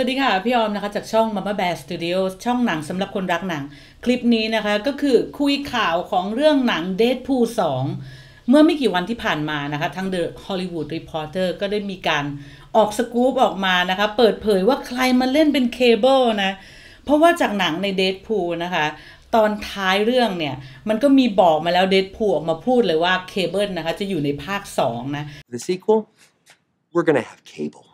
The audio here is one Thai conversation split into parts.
สวัสดีค่ะ พี่ออมนะคะจากช่อง Mama Bear Studio ช่องหนังสำหรับคนรักหนัง คลิปนี้นะคะก็คือคุยข่าวของเรื่องหนัง Deadpool 2 เมื่อไม่กี่วันที่ผ่านมานะคะทาง The Hollywood Reporter ก็ได้มีการออกสกู๊ปออกมานะคะ เปิดเผยว่าใครมาเล่นเป็นเคเบิลนะ เพราะว่าจากหนังใน Deadpool นะคะตอนท้ายเรื่องเนี่ย มันก็มีบอกมาแล้ว Deadpool ออกมาพูดเลยว่าเคเบิลนะคะจะอยู่ในภาค2นะ The sequel, we're gonna have cable.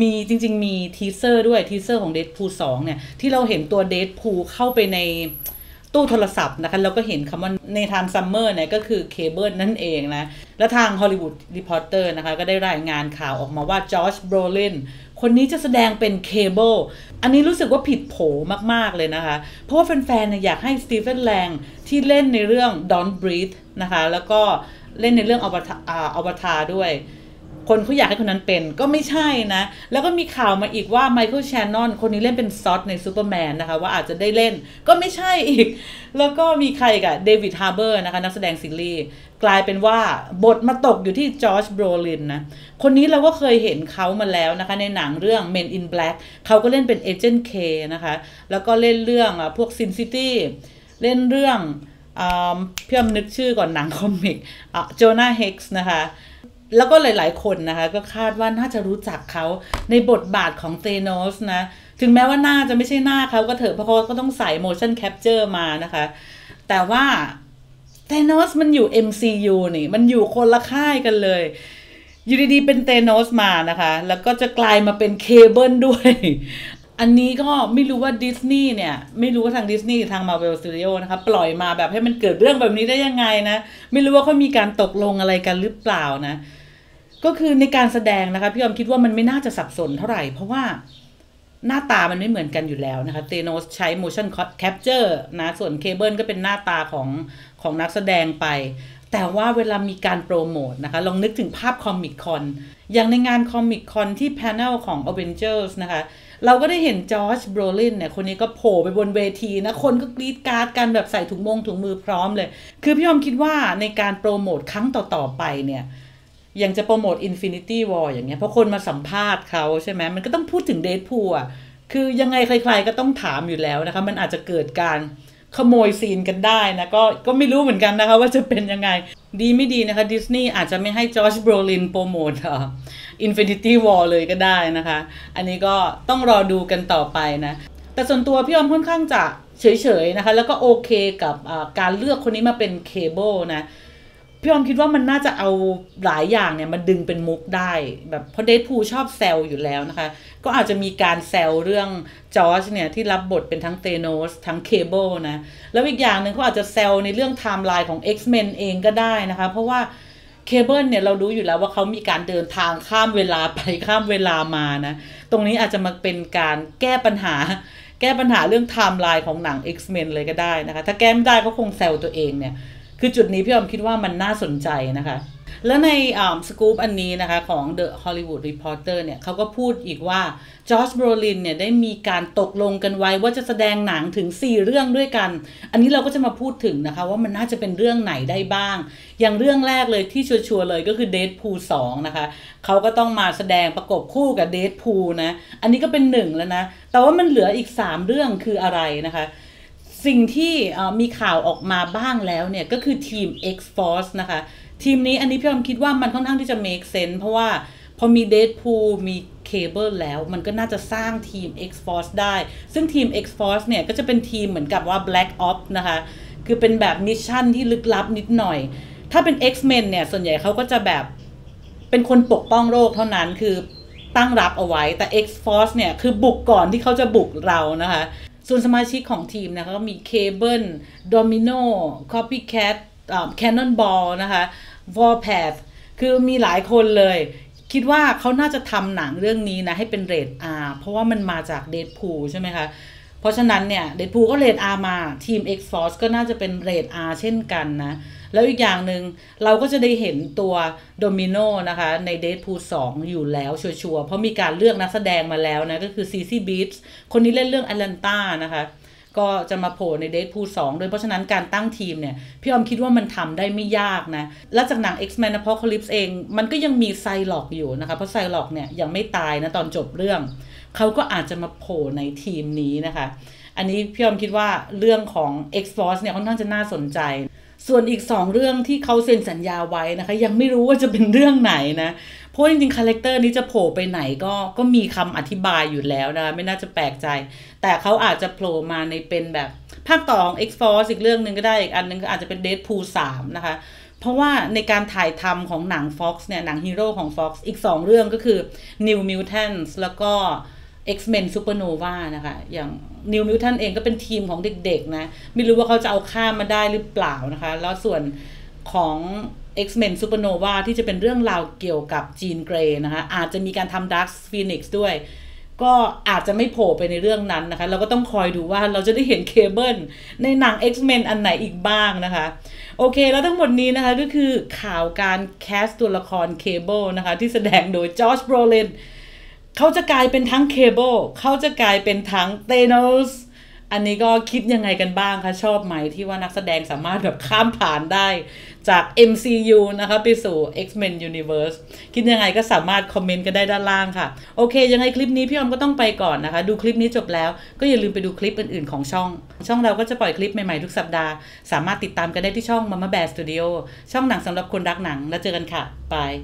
มีจริง ๆ มีทีเซอร์ด้วยทีเซอร์ของ Deadpool 2เนี่ย ที่เราเห็นตัว Deadpool เข้าไปในตู้โทรศัพท์นะคะแล้วก็เห็นคำว่าในทางซัมเมอร์เนี่ยก็คือเคเบิลนั่นเองนะ และทาง Hollywood Reporter นะคะก็ได้รายงานข่าวออกมาว่าจอร์จโบรลินคนนี้จะแสดงเป็นเคเบิลอันนี้รู้สึกว่าผิดโผมาก ๆ เลยนะคะ เพราะว่าแฟนๆอยากให้สตีเฟนแลงที่เล่นในเรื่อง Don't Breathe นะคะ แล้วก็เล่นในเรื่องอวตารอวตารด้วย คนเขาอยากให้คนนั้นเป็นก็ไม่ใช่นะ แล้วก็มีข่าวมาอีกว่าไมเคิลแชนนอนคนนี้เล่นเป็นซอสในซูเปอร์แมนนะคะ ว่าอาจจะได้เล่นก็ไม่ใช่อีก แล้วก็มีใครกับเดวิดฮาร์เบอร์นะคะ นักแสดงซีรีส์กลายเป็นว่าบทมาตกอยู่ที่จอร์จโบรลินนะ คนนี้เราก็เคยเห็นเขามาแล้วนะคะ ในหนังเรื่อง Men in Black เขาก็เล่นเป็นเอเจนต์เคนะคะ แล้วก็เล่นเรื่องอะพวก Sin City เล่นเรื่องอ่าพี่อมนึกชื่อก่อนหนังคอมิกโจนาเฮกส์นะคะ แล้วก็หลายๆ คนนะคะ ก็คาดว่าน่าจะรู้จักเขาในบทบาทของเ h โนสนะ ถึงแม้ว่าหน้าจะไม่ใช่หน้าเขาก็เถอะเพราะเขาก็ต้องใส่ motion capture มานะคะ แต่ว่าเ h โนสมันอยู่ MCU นี่ มันอยู่คนละค่ายกันเลย อยู่ดีๆ เป็นเ h โนสมานะคะ แล้วก็จะกลายมาเป็นเคเบิลด้วย อันนี้ก็ไม่รู้ว่าดิสนีย์เนี่ย ไม่รู้ว่าทางดิสนีย์ทาง Marvel Studio นะคะ ปล่อยมาแบบให้มันเกิดเรื่องแบบนี้ได้ยังไงนะ ไม่รู้ว่าเขามีการตกลงอะไรกันหรือเปล่านะ ก็คือในการแสดงนะคะพี่ออมคิดว่ามันไม่น่าจะสับสนเท่าไหร่ เพราะว่าหน้าตามันไม่เหมือนกันอยู่แล้วนะคะเตโนสใช้ motion capture นะส่วนเคเบิลก็เป็นหน้าตาของของนักแสดงไป แต่ว่าเวลามีการโปรโมทนะคะ ลองนึกถึงภาพคอมิคคอนอย่างในงานคอมิคคอนที่ panel ของ Avengers นะคะ เราก็ได้เห็นจอร์จบรลินเนี่ย คนนี้ก็โผล่ไปบนเวทีนะ คนก็กรีดการ์ดกันแบบใส่ถุงมงถุงมือพร้อมเลย คือพี่ออมคิดว่าในการโปรโมทครั้งต่อ ๆ ไปเนี่ย ย่างจะโปรโมท Infinity War อย่างเงี้ยเพราะคนมาสัมภาษณ์เขาใช่ไหมมันก็ต้องพูดถึงเด p พูอะคือยังไงใครๆก็ต้องถามอยู่แล้วนะคะ มันอาจจะเกิดการขโมยซีนกันได้นะก็ก็ไม่รู้เหมือนกันนะคะ ว่าจะเป็นยังไงดีไม่ดีนะคะดิสนีย์อาจจะไม่ให้จอร์จโบรลินโปรโมทอ่า Infinity War เลยก็ได้นะคะ อันนี้ก็ต้องรอดูกันต่อไปนะ แต่ส่วนตัวพี่ออมค่อนข้างจะเฉยๆนะคะ แล้วก็โอเคกับการเลือกคนนี้มาเป็นเคเบิลนะ พี่ออมคิดว่ามันน่าจะเอาหลายอย่างเนี่ยมาดึงเป็นมุกได้ แบบเพราะเดทพูชอบแซลอยู่แล้วนะคะ ก็อาจจะมีการแซลเรื่องจอร์จเนี่ยที่รับบทเป็นทั้งเตโนสทั้งเคเบิลนะ แล้วอีกอย่างหนึ่งเขาอาจจะแซลในเรื่องไทม์ไลน์ของ X-Men เองก็ได้นะคะ เพราะว่าเคเบิลเนี่ยเรารู้อยู่แล้วว่าเขามีการเดินทางข้ามเวลาไปข้ามเวลามานะ ตรงนี้อาจจะมาเป็นการแก้ปัญหา แก้ปัญหาเรื่องไทม์ไลน์ของหนัง X-Men เลยก็ได้นะคะ ถ้าแก้ไม่ได้ก็คงแซลตัวเองเนี่ย คือจุดนี้พี่ออมคิดว่ามันน่าสนใจนะคะ แล้วในสกู๊ปอันนี้นะคะของ The Hollywood Reporter เนี่ยเขาก็พูดอีกว่าจอร์จบรลินเนี่ยได้มีการตกลงกันไว้ว่าจะแสดงหนังถึง 4 เรื่องด้วยกัน อันนี้เราก็จะมาพูดถึงนะคะว่ามันน่าจะเป็นเรื่องไหนได้บ้าง อย่างเรื่องแรกเลยที่ชัวร์ๆเลยก็คือ Deadpool 2นะคะเขาก็ต้องมาแสดงประกบคู่กับ Deadpool นะ อันนี้ก็เป็นหนึ่งแล้วนะ แต่ว่ามันเหลืออีก 3 เรื่องคืออะไรนะคะ สิ่งที่มีข่าวออกมาบ้างแล้วเนี่ย ก็คือทีม X-Force นะคะ ทีมนี้อันนี้พี่อมคิดว่ามันค่อนข้างที่จะ make sense เพราะว่าพอมี Deadpool มี Cable แล้ว มันก็น่าจะสร้างทีม X-Force ได้ ซึ่งทีม X-Force เนี่ย ก็จะเป็นทีมเหมือนกับว่า Black Ops นะคะ คือเป็นแบบมิชชั่นที่ลึกลับนิดหน่อย ถ้าเป็น X-Men เนี่ย ส่วนใหญ่เขาก็จะแบบเป็นคนปกป้องโลกเท่านั้นคือตั้งรับเอาไว้แต่ X-Force เนี่ย คือบุกก่อนที่เขาจะบุกเรานะคะ ส่วนสมาชิกของทีมนะคะก็มีเคเบิลโดมิโนคอปปี้แคทแคนนอนบอลนะคะวอลแพดคือมีหลายคนเลย คิดว่าเขาน่าจะทำหนังเรื่องนี้นะ ให้เป็นเรท R เพราะว่ามันมาจากเดดพูใช่ไหมคะ เพราะฉะนั้นเนี่ยเดดพูก็เรท R มาทีม X-Force ก็น่าจะเป็นเรท R เช่นกันนะ แล้วอีกอย่างหนึ่งเราก็จะได้เห็นตัวโดมิโนนะคะ ในเดดพูสออยู่แล้วชัวร์ๆเพราะมีการเลือกนักแสดงมาแล้วนะ ก็คือซีซีบีทคนนี้เล่นเรื่องแอตแลนตานะคะ ก็จะมาโผล่ในเดทพูสองด้วยเพราะฉะนั้นการตั้งทีมเนี่ย พี่ออมคิดว่ามันทำได้ไม่ยากนะ แล้วจากหนัง X-Men Apocalypse เอง มันก็ยังมีไซล็อกอยู่นะคะ เพราะไซล็อกเนี่ยยังไม่ตายนะตอนจบเรื่อง เขาก็อาจจะมาโผล่ในทีมนี้นะคะ อันนี้พี่ออมคิดว่าเรื่องของ X-Force เนี่ยค่อนข้างจะน่าสนใจ ส่วนอีก 2 เรื่องที่เขาเซ็นสัญญาไว้นะคะ ยังไม่รู้ว่าจะเป็นเรื่องไหนนะ เพราะจริงๆคาแรคเตอร์นี้จะโผล่ไปไหนก็ก็มีคำอธิบายอยู่แล้วนะไม่น่าจะแปลกใจ แต่เขาอาจจะโผล่มาในเป็นแบบภาคต่อของ X-Force อีกเรื่องหนึ่งก็ได้อีกอันหนึงก็อาจจะเป็น Deadpool 3 นะคะ เพราะว่าในการถ่ายทำของหนัง Fox เนี่ยหนังฮีโร่ของ Fox อีก 2 เรื่องก็คือ New Mutants แล้วก็ X-Men Supernova นะคะ อย่าง New Mutant เองก็เป็นทีมของเด็กๆนะ ไม่รู้ว่าเขาจะเอาข้ามมาได้หรือเปล่านะคะ แล้วส่วนของ X-Men Supernova ที่จะเป็นเรื่องราวเกี่ยวกับจีนเกรย์นะคะ อาจจะมีการทำ Dark Phoenix ด้วย ก็อาจจะไม่โผล่ไปในเรื่องนั้นนะคะ เราก็ต้องคอยดูว่าเราจะได้เห็นเคเบิลในหนัง X-Men อันไหนอีกบ้างนะคะ โอเค แล้วทั้งหมดนี้นะคะก็คือข่าวการแคสตัวละครเคเบิลนะคะ ที่แสดงโดยจอร์จโบรเลน เขาจะกลายเป็นทั้งเคเบิลเขาจะกลายเป็นทั้งเตโนสอันนี้ก็คิดยังไงกันบ้างคะ ชอบไหมที่ว่านักแสดงสามารถแบบข้ามผ่านได้จาก MCU นะคะไปสู่ X-Men Universe คิดยังไงก็สามารถคอมเมนต์กันได้ด้านล่างค่ะ โอเค ยังไงคลิปนี้พี่อมก็ต้องไปก่อนนะคะ ดูคลิปนี้จบแล้วก็อย่าลืมไปดูคลิปอื่นๆของช่อง ช่องเราก็จะปล่อยคลิปใหม่ๆทุกสัปดาห์ สามารถติดตามกันได้ที่ช่อง Mama Bear Studio ช่องหนังสำหรับคนรักหนังแล้วเจอกันค่ะบาย